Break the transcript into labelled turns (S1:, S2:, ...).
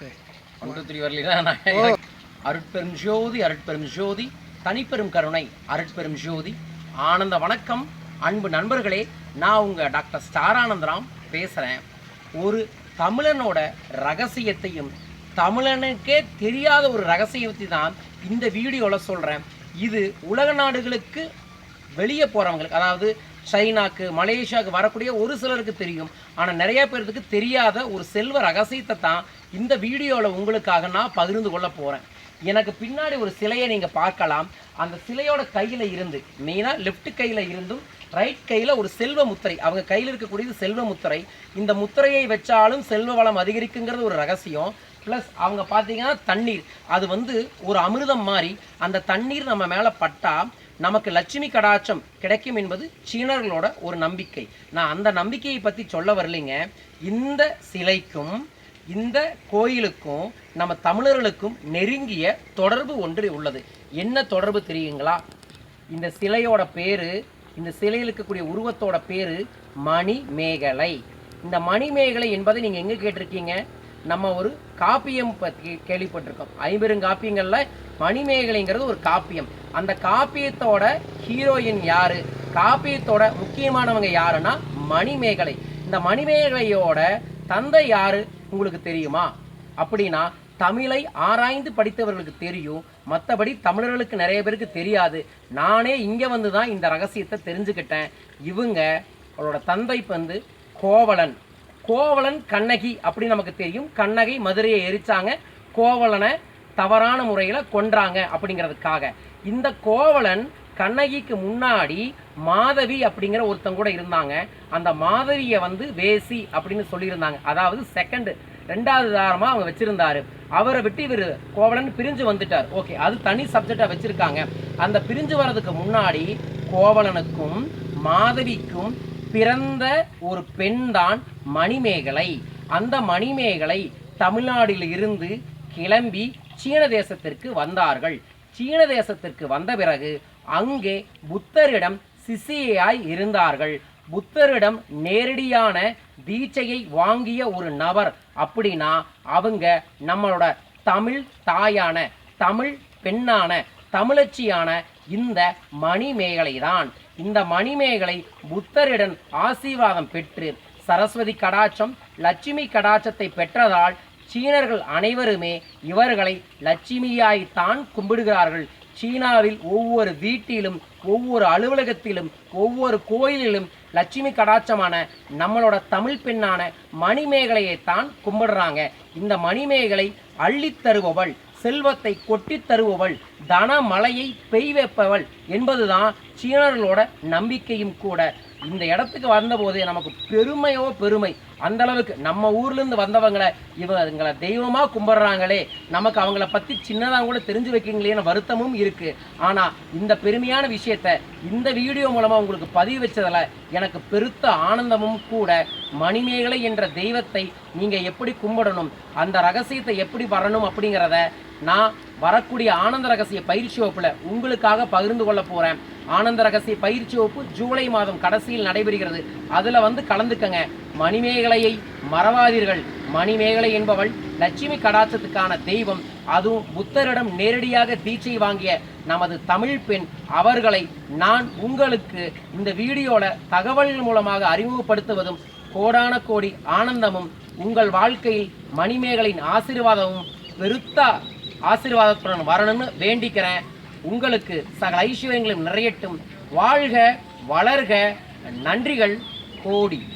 S1: One two three வரலாம் அருட்பெரும் ஜோதி அருட்பெரும் ஜோதி தனிப்பெரும் கருணை அருட்பெரும் ஜோதி. ஆனந்த வணக்கம். அன்பு நண்பர்களே நான் உங்கள் டாக்டர் ஸ்டாரானந்தராம் பேசுகிறேன் ஒரு தமிழனோட ரகசியத்தையும் தமிழனுக்கே தெரியாத ஒரு ரகசியத்தை தான் இந்த வீடியோவில் சொல்கிறேன் இது உலக நாடுகளுக்கு வெளியே போகிறவங்களுக்கு அதாவது சைனாக்கு மலேசியாவுக்கு வரக்கூடிய ஒரு சிலருக்கு தெரியும். ஆனால் நிறைய பேர்த்துக்கு தெரியாத ஒரு செல்வ ரகசியத்தை தான் இந்த வீடியோவில் உங்களுக்காக நான் பகிர்ந்து கொள்ள போகிறேன் எனக்கு பின்னாடி ஒரு சிலையை நீங்கள் பார்க்கலாம். அந்த சிலையோட கையில் இருந்து மெயினாக லெஃப்ட் கையில் இருந்தும் ரைட் கையில் ஒரு செல்வ முத்திரை. அவங்க கையில் இருக்கக்கூடியது செல்வ முத்திரை. இந்த முத்திரையை வச்சாலும் செல்வ வளம் அதிகரிக்குங்கிறது ஒரு ரகசியம். ப்ளஸ் அவங்க பார்த்தீங்கன்னா தண்ணீர். அது வந்து ஒரு அமிர்தம் மாதிரி. அந்த தண்ணீர் நம்ம மேலே பட்டால் நமக்கு லட்சுமி கடாட்சம் கிடைக்கும் என்பது சீனர்களோட ஒரு நம்பிக்கை. நான் அந்த நம்பிக்கையை பற்றி சொல்ல வரலைங்க. இந்த சிலைக்கும் இந்த கோயிலுக்கும் நம்ம தமிழர்களுக்கும் நெருங்கிய தொடர்பு ஒன்று உள்ளது. என்ன தொடர்பு தெரியுங்களா? இந்த சிலையோட பேரு இந்த சிலையில் இருக்கக்கூடிய உருவத்தோட பேரு மணிமேகலை. இந்த மணிமேகலை என்பதை நீங்கள் எங்கே கேட்டிருக்கீங்க? நம்ம ஒரு காப்பியம் பற்றி கேள்விப்பட்டிருக்கோம். ஐம்பெருங்காப்பியங்களில் மணிமேகலைங்கிறது ஒரு காப்பியம். அந்த காப்பியத்தோட ஹீரோயின் யாரு? காப்பியத்தோட முக்கியமானவங்க யாருன்னா மணிமேகலை. இந்த மணிமேகலையோட தந்தை யாரு? உங்களுக்கு தெரியுமா? அப்படின்னா தமிழை ஆராய்ந்து படித்தவர்களுக்கு தெரியும். மற்றபடி தமிழர்களுக்கு நிறைய பேருக்கு தெரியாது. நானே இங்கே வந்து தான் இந்த ரகசியத்தை தெரிஞ்சுக்கிட்டேன். இவங்க அவரோட தந்தை வந்து கோவலன். கோவலன் கண்ணகி அப்படின்னு நமக்கு தெரியும். கண்ணகி மதுரையை எரிச்சாங்க. கோவலனை தவறான முறையில் கொன்றாங்க அப்படிங்கிறதுக்காக. இந்த கோவலன் கண்ணகிக்கு முன்னாடி மாதவி அப்படிங்கிற ஒருத்தங்க கூட இருந்தாங்க. அந்த மாதவியை வந்து வேசி அப்படின்னு சொல்லியிருந்தாங்க. அதாவது செகண்ட் ரெண்டாவது தாரமாக அவங்க வச்சுருந்தாரு. அவரை விட்டு இவர் கோவலன் பிரிஞ்சு வந்துட்டார். ஓகே அது தனி சப்ஜெக்டாக வச்சுருக்காங்க. அந்த பிரிஞ்சு வர்றதுக்கு முன்னாடி கோவலனுக்கும் மாதவிக்கும் பிறந்த ஒரு பெண்தான் மணிமேகலை. அந்த மணிமேகலை தமிழ்நாட்டில் இருந்து கிளம்பி சீன தேசத்திற்கு வந்தார்கள். சீன தேசத்திற்கு வந்த பிறகு அங்கே புத்தரிடம் சிசியாய் இருந்தார்கள். புத்தரிடம் நேரடியான தீட்சையை வாங்கிய ஒரு நபர் அப்படின்னா அவங்க நம்மளோட தமிழ் தாயான தமிழ் பெண்ணான தமிழச்சியான இந்த மணிமேகலை தான். இந்த மணிமேகலை புத்தரிடம் ஆசீர்வாதம் பெற்று சரஸ்வதி கடாட்சம் லட்சுமி கடாட்சத்தை பெற்றதால் சீனர்கள் அனைவருமே இவர்களை லட்சுமியாய்த்தான் கும்பிடுகிறார்கள். சீனாவில் ஒவ்வொரு வீட்டிலும் ஒவ்வொரு அலுவலகத்திலும் ஒவ்வொரு கோயிலிலும் லட்சுமி கடாட்சமான நம்மளோட தமிழ் பெண்ணான மணிமேகலையைத்தான் கும்பிடுறாங்க. இந்த மணிமேகலை அள்ளித் தருபவள் செல்வத்தை கொட்டி தருபவள் தன மலையை பெய் வைப்பவள் என்பதுதான் சீனர்களோட நம்பிக்கையும் கூட. இந்த இடத்துக்கு வந்தபோது நமக்கு பெருமையோ பெருமை அந்த அளவுக்கு நம்ம ஊர்லேருந்து வந்தவங்களை இவங்களை தெய்வமாக கும்பிட்றாங்களே நமக்கு அவங்கள பற்றி சின்னதாக கூட தெரிஞ்சு வைக்கிங்களேன்னு வருத்தமும் இருக்குது ஆனால் இந்த பெருமையான விஷயத்த இந்த வீடியோ மூலமாக உங்களுக்கு பதிவு வச்சதில் எனக்கு பெருத்த ஆனந்தமும் கூட மணிமேகலை என்ற தெய்வத்தை நீங்கள் எப்படி கும்பிடணும் அந்த ரகசியத்தை எப்படி வரணும் அப்படிங்கிறத நான் வரக்கூடிய ஆனந்த ரகசிய பயிற்சி வகுப்பில் உங்களுக்காக பகிர்ந்து கொள்ள போகிறேன் ஆனந்த ரகசிய பயிற்சி வகுப்பு ஜூலை மாதம் கடைசியில் நடைபெறுகிறது. அதில் வந்து கலந்துக்கங்க. மணிமேகலையை மறவாதீர்கள். மணிமேகலை என்பவள் லட்சுமி கடாட்சத்துக்கான தெய்வம். அதுவும் புத்தரிடம் நேரடியாக தீட்சை வாங்கிய நமது தமிழ் பெண். அவர்களை நான் உங்களுக்கு இந்த வீடியோல தகவல் மூலமாக அறிமுகப்படுத்துவதும் கோடான கோடி ஆனந்தமும் உங்கள் வாழ்க்கையில் மணிமேகலின் ஆசீர்வாதமும் பெருத்த ஆசீர்வாதத்துடன் வரணும்னு வேண்டிக்கிறேன். உங்களுக்கு சகல ஐஸ்வர்யங்களும் நிறையட்டும். வாழ்க வளர்க. நன்றிகள். கோடி.